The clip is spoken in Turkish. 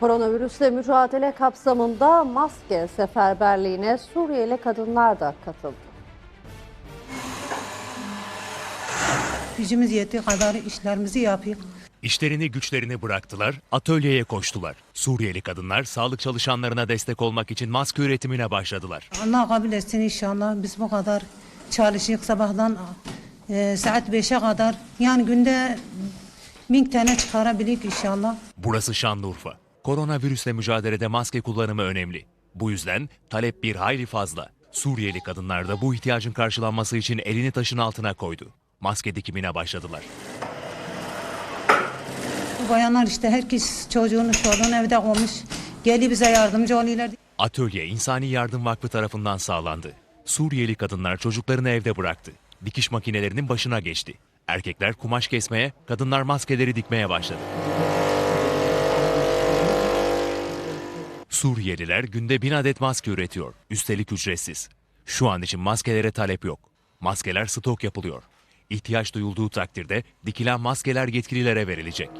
Koronavirüsle mücadele kapsamında maske seferberliğine Suriyeli kadınlar da katıldı. Gücümüz yettiği kadar işlerimizi yapıyoruz. İşlerini güçlerini bıraktılar, atölyeye koştular. Suriyeli kadınlar sağlık çalışanlarına destek olmak için maske üretimine başladılar. Allah kabul etsin inşallah. Biz bu kadar çalışıyoruz sabahdan e, saat 5'e kadar. Yani günde bin tane çıkarabilirik inşallah. Burası Şanlıurfa. Koronavirüsle mücadelede maske kullanımı önemli. Bu yüzden talep bir hayli fazla. Suriyeli kadınlar da bu ihtiyacın karşılanması için elini taşın altına koydu. Maske dikimine başladılar. Bu bayanlar işte herkes çocuğunu çocuğunu evde olmuş. Geliyor bize yardımcı oluyorlar. Atölye İnsani Yardım Vakfı tarafından sağlandı. Suriyeli kadınlar çocuklarını evde bıraktı. Dikiş makinelerinin başına geçti. Erkekler kumaş kesmeye, kadınlar maskeleri dikmeye başladı. Suriyeliler günde bin adet maske üretiyor. Üstelik ücretsiz. Şu an için maskelere talep yok. Maskeler stok yapılıyor. İhtiyaç duyulduğu takdirde dikilen maskeler yetkililere verilecek.